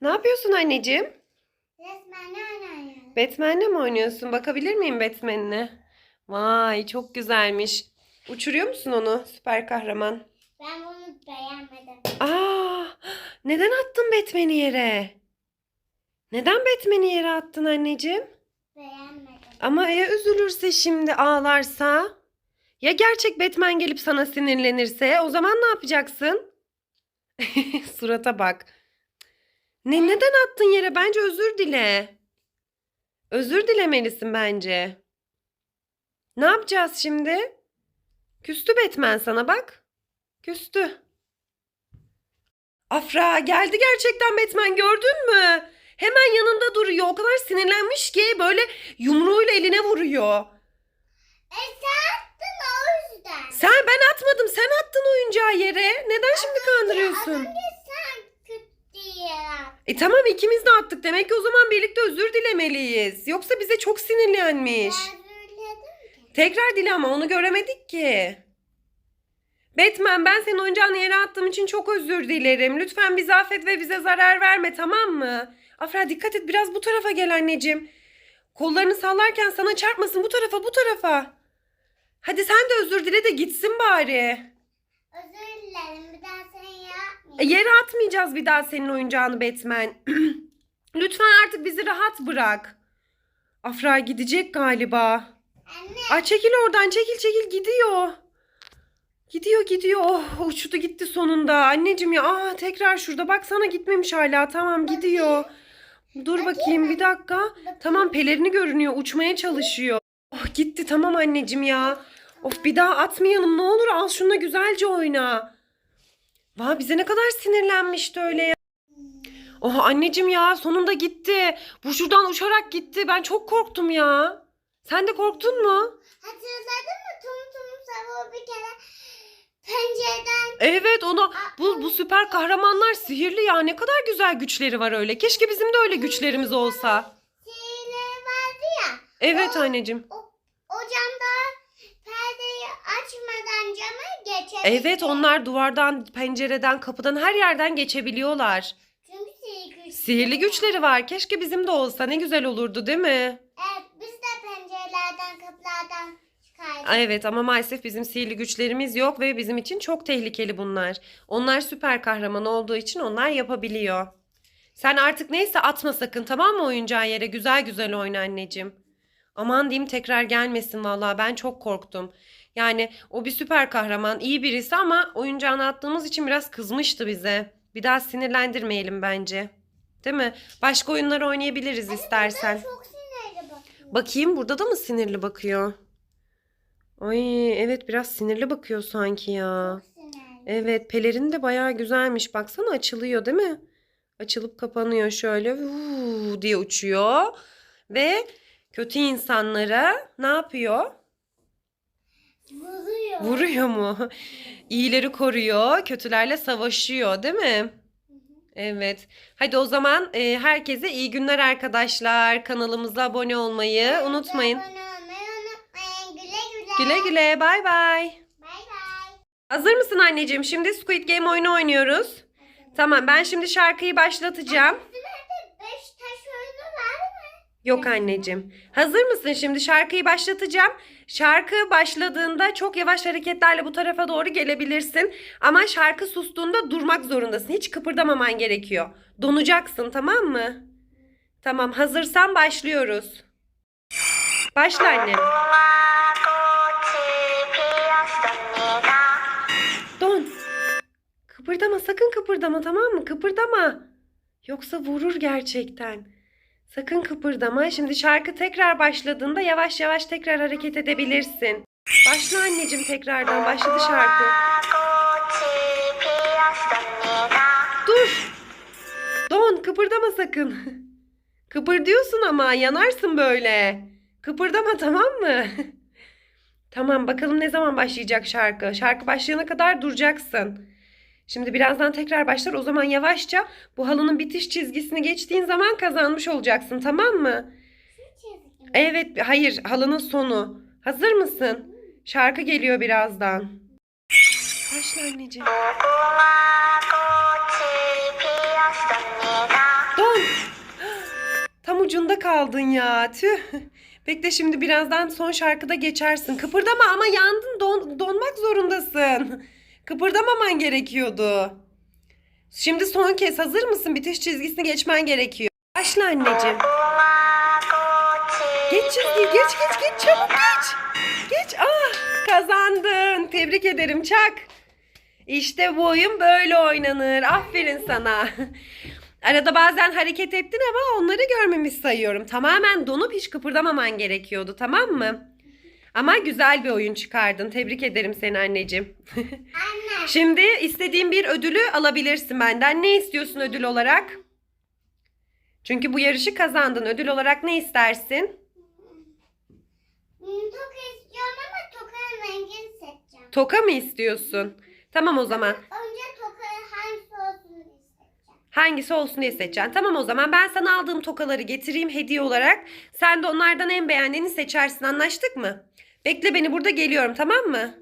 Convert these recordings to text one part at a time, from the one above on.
Ne yapıyorsun anneciğim? Resmen oynayalım. Batman'le mi oynuyorsun? Bakabilir miyim Batman'ine? Vay çok güzelmiş. Uçuruyor musun onu süper kahraman? Ben bunu beğenmedim. Aa, neden attın Batman'i yere? Neden Batman'i yere attın anneciğim? Beğenmedim. Ama ya üzülürse şimdi ağlarsa? Ya gerçek Batman gelip sana sinirlenirse? O zaman ne yapacaksın? Surata bak. Ne neden attın yere? Bence özür dile. Özür dilemelisin bence. Ne yapacağız şimdi? Küstü Batman sana bak. Küstü. Afra geldi gerçekten Batman gördün mü? Hemen yanında duruyor. O kadar sinirlenmiş ki böyle yumruğuyla eline vuruyor. E sen attın o yüzden. Sen ben atmadım. Sen attın oyuncağı yere. Neden şimdi Az kandırıyorsun? önce sen kötü diye attın. E tamam ikimiz de attık. Demek ki o zaman birlikte özür dilemeliyiz. Yoksa bize çok sinirlenmiş. Tekrar dile ama onu göremedik ki. Batman ben senin oyuncağını yere attığım için çok özür dilerim. Lütfen bizi affet ve bize zarar verme tamam mı? Afra dikkat et biraz bu tarafa gel anneciğim. Kollarını sallarken sana çarpmasın bu tarafa bu tarafa. Hadi sen de özür dile de gitsin bari. Özür dilerim. Bir daha seni. Yere atmayacağız bir daha senin oyuncağını Batman. Lütfen artık bizi rahat bırak. Afra gidecek galiba. Anne. Ay çekil oradan çekil çekil gidiyor. Gidiyor gidiyor. Oh uçtu gitti sonunda. Anneciğim ya aa, tekrar şurada baksana gitmemiş hala. Tamam gidiyor. Dur bakayım bir dakika. Tamam pelerini görünüyor. Uçmaya çalışıyor. Oh gitti tamam anneciğim ya. Of bir daha atmayalım ne olur al şununla güzelce oyna. Vay bize ne kadar sinirlenmişti öyle ya. Oh anneciğim ya sonunda gitti. Bu şuradan uçarak gitti. Ben çok korktum ya. Sen de korktun mu? Hatırladın mı? Tum Tum Savu bir kere pencereden Evet ona bu, bu süper kahramanlar sihirli ya. Ne kadar güzel güçleri var öyle. Keşke bizim de öyle güçlerimiz olsa. şeyleri vardı ya. Evet anneciğim. O geçebildi. Evet onlar duvardan, pencereden, kapıdan her yerden geçebiliyorlar. Çünkü sihirli güçleri Sihirli var. güçleri var. Keşke bizim de olsa. Ne güzel olurdu değil mi? Evet biz de pencerelerden kapılardan çıkardık. Evet ama maalesef bizim sihirli güçlerimiz yok ve bizim için çok tehlikeli bunlar. Onlar süper kahraman olduğu için onlar yapabiliyor. Sen artık neyse atma sakın tamam mı oyuncağı yere? Güzel güzel oyna anneciğim. Aman diyeyim tekrar gelmesin vallahi ben çok korktum. Yani o bir süper kahraman, iyi birisi ama oyuncağını attığımız için biraz kızmıştı bize. Bir daha sinirlendirmeyelim bence. Değil mi? Başka oyunlar oynayabiliriz istersen. Çok sinirli bakıyor. Bakayım burada da mı sinirli bakıyor? Ay evet biraz sinirli bakıyor sanki ya. Evet pelerin de bayağı güzelmiş. Baksana açılıyor değil mi? Açılıp kapanıyor şöyle vuu diye uçuyor. Ve kötü insanlara ne yapıyor? Vuruyor. Vuruyor mu? İyileri koruyor, kötülerle savaşıyor değil mi? Evet. Hadi o zaman e, herkese iyi günler arkadaşlar. Kanalımıza abone olmayı unutmayın. Abone olmayı unutmayın. Güle güle. Güle güle. Bay bay. Bay bay. Hazır mısın anneciğim? Şimdi Squid Game oyunu oynuyoruz. Tamam ben şimdi şarkıyı başlatacağım. Beş taş oyunu var mı? Yok anneciğim. Hazır mısın? Şimdi şarkıyı başlatacağım. Şarkı başladığında çok yavaş hareketlerle bu tarafa doğru gelebilirsin. Ama şarkı sustuğunda durmak zorundasın. Hiç kıpırdamaman gerekiyor. Donacaksın tamam mı? Tamam hazırsan başlıyoruz. Başla annem. Don. Kıpırdama sakın kıpırdama tamam mı? Kıpırdama. Yoksa vurur gerçekten. Sakın kıpırdama. Şimdi şarkı tekrar başladığında yavaş yavaş tekrar hareket edebilirsin. Başla anneciğim tekrardan. Başladı şarkı. Dur. Don kıpırdama sakın. Kıpırdıyorsun ama yanarsın böyle. Kıpırdama tamam mı? Tamam bakalım ne zaman başlayacak şarkı. Şarkı başlayana kadar duracaksın. Şimdi birazdan tekrar başlar. O zaman yavaşça bu halının bitiş çizgisini geçtiğin zaman kazanmış olacaksın. Tamam mı? Evet. Hayır. Halının sonu. Hazır mısın? Şarkı geliyor birazdan. Başla anneciğim. Don. Tam ucunda kaldın ya. Tüh. Bekle şimdi birazdan son şarkıda geçersin. Kıpırdama ama yandın. Don, donmak zorundasın. Kıpırdamaman gerekiyordu. Şimdi son kez hazır mısın? Bitiş çizgisini geçmen gerekiyor. Başla anneciğim. Geç çizgiyi geç geç geç çabuk geç. Geç ah kazandın. Tebrik ederim Çak. İşte bu oyun böyle oynanır. Aferin sana. Arada bazen hareket ettin ama onları görmemiş sayıyorum. Tamamen donup hiç kıpırdamaman gerekiyordu tamam mı? Ama güzel bir oyun çıkardın. Tebrik ederim seni anneciğim. Anne. Şimdi istediğin bir ödülü alabilirsin benden. Ne istiyorsun ödül olarak? Çünkü bu yarışı kazandın. Ödül olarak ne istersin? Hmm, Toka istiyorum ama tokanın rengini seçeceğim. Toka mı istiyorsun? Tamam o zaman. Önce tokanın hangisi olsun isteyeceğim. Hangisi olsun diye seçeceksin. Tamam o zaman ben sana aldığım tokaları getireyim hediye olarak. Sen de onlardan en beğendiğini seçersin. Anlaştık mı? Bekle beni burada geliyorum tamam mı?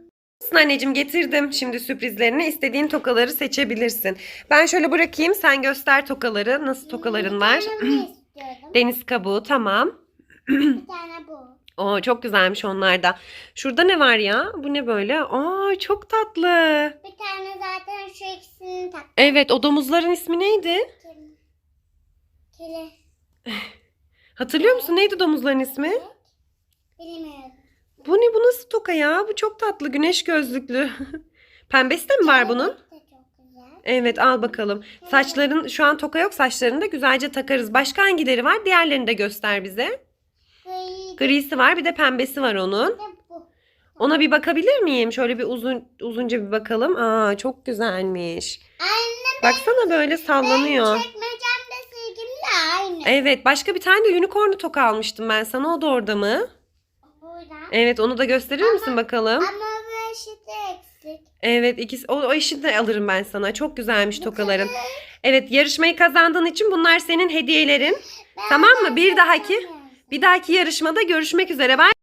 Olsun Anneciğim getirdim şimdi sürprizlerini. İstediğin tokaları seçebilirsin. Ben şöyle bırakayım sen göster tokaları. Nasıl tokaların var? Deniz kabuğu tamam. Bir tane bu. Oo çok güzelmiş onlar da. Şurada ne var ya? Bu ne böyle? Aa çok tatlı. Bir tane zaten şu ikisini tak. Evet o domuzların ismi neydi? Kili. Hatırlıyor musun? Neydi domuzların ismi? Bilmiyorum. Bu ne? Bu nasıl toka ya? Bu çok tatlı. Güneş gözlüklü. Pembesi de mi var bunun? Evet al bakalım. Saçların şu an toka yok. Saçlarını da güzelce takarız. Başka hangileri var? Diğerlerini de göster bize. Gri Grisi var bir de pembesi var onun. Ona bir bakabilir miyim? Şöyle bir uzun uzunca bir bakalım. Aa çok güzelmiş. Anne Baksana böyle sallanıyor. Evet başka bir tane de unicornlu toka almıştım ben sana. O da orada mı? Evet onu da gösterir misin bakalım? Ama bu eşit eksik. Evet ikisi o, o işi de alırım ben sana. Çok güzelmiş Bu tokaların. kadar. Evet yarışmayı kazandığın için bunlar senin hediyelerin. Ben Tamam mı? Bir dahaki bir dahaki yarışmada görüşmek üzere. Bye.